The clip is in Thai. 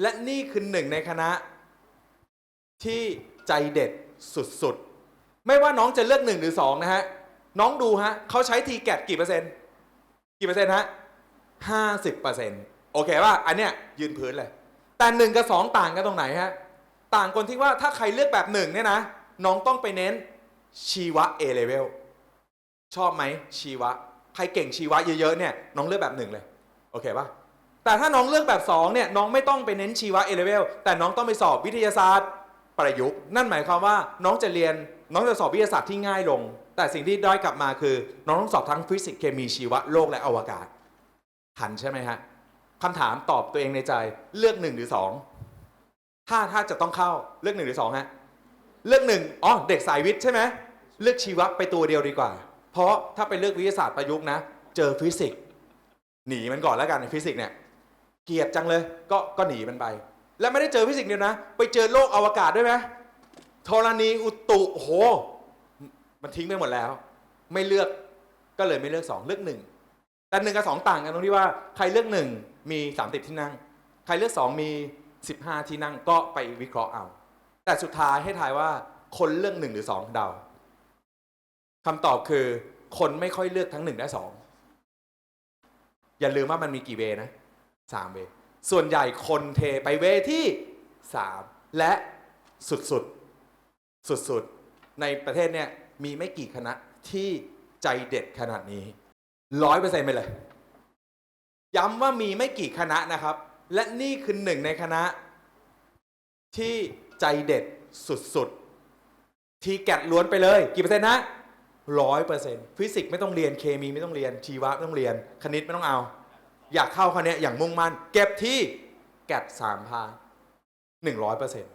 และนี่คือหนึ่งในคณะ ที่ใจเด็ดสุดๆ ไม่ว่าน้องจะเลือกหนึ่งหรือสองนะฮะ น้องดูฮะเขาใช้ทีแกดกี่เปอร์เซ็นต์ กี่เปอร์เซ็นต์ฮะห้าสิบเปอร์เซ็นต์โอเคว่าอันเนี้ยยืนพื้นเลย แต่หนึ่งกับสองต่างกันตรงไหนฮะ ต่างคนที่ว่าถ้าใครเลือกแบบหนึ่งเนี่ยนะ น้องต้องไปเน้นชีวะ A level ชอบไหมชีวะ ใครเก่งชีวะเยอะๆเนี่ยน้องเลือกแบบหนึ่งเลย โอเคป่ะ แต่ถ้าน้องเลือกแบบ 2 เนี่ย น้องไม่ต้องไปเน้นชีวะ A level แต่น้องต้องไปสอบวิทยาศาสตร์ประยุกต์ นั่นหมายความว่าน้องจะเรียนน้องจะสอบวิทยาศาสตร์ที่ง่ายลง แต่สิ่งที่ได้กลับมาคือ น้องต้องสอบทั้งฟิสิกส์เคมีชีวะโลกและอวกาศทันใช่ไหมฮะคำถามตอบตัวเองในใจเลือกหนึ่งหรือสองถ้าถ้าจะต้องเข้าเลือกหนึ่งหรือสองฮะ เลือกหนึ่งอ๋อเด็กสายวิทย์ใช่ไหมเลือกชีวะไปตัวเดียวดีกว่า เพราะถ้าไปเลือกวิทยาศาสตร์ประยุกต์นะ เจอฟิสิกส์หนีมันก่อนแล้วกันในฟิสิกส์เนี่ย เกลียดจังเลยก็ก็หนีมันไป และไม่ได้เจอฟิสิกส์เดียวนะ ไปเจอโลกอวกาศด้วยไหมธรณีอุตุโอ้โหมันทิ้งไปหมดแล้ว ไม่เลือกก็เลยไม่เลือกสองเลือกหนึ่งแต่หนึ่งกับสองต่างกันตรงที่ว่าใครเลือกหนึ่งมีสามสิบที่นั่ง ใครเลือกสองมีสิบห้าที่นั่งก็ไปวิเคราะห์เอา แต่สุดท้ายให้ทายว่าคนเลือกหนึ่งหรือสองเดาคำตอบคือคนไม่ค่อยเลือกทั้งหนึ่งและสองอย่าลืมว่ามันมีกี่เวนะ สามเวส่วนใหญ่คนเทไปเวที่สามและสุดสุดสุดสุดๆในประเทศเนี่ยมีไม่กี่คณะที่ใจเด็ดขนาดนี้ร้อยเปอร์เซ็นต์ไปเลย ย้ำว่ามีไม่กี่คณะนะครับ และนี่คือหนึ่งในคณะ ที่ใจเด็ดสุดๆ ทีแกดล้วนไปเลย กี่เปอร์เซ็นต์นะร้อยเปอร์เซ็นต์ฟิสิกส์ไม่ต้องเรียนเคมีไม่ต้องเรียนชีวะไม่ต้องเรียน คณิตไม่ต้องเอา อยากเข้าคณะอย่างมุ่งมั่น เก็บที่แกดสามพาหนึ่งร้อยเปอร์เซ็นต์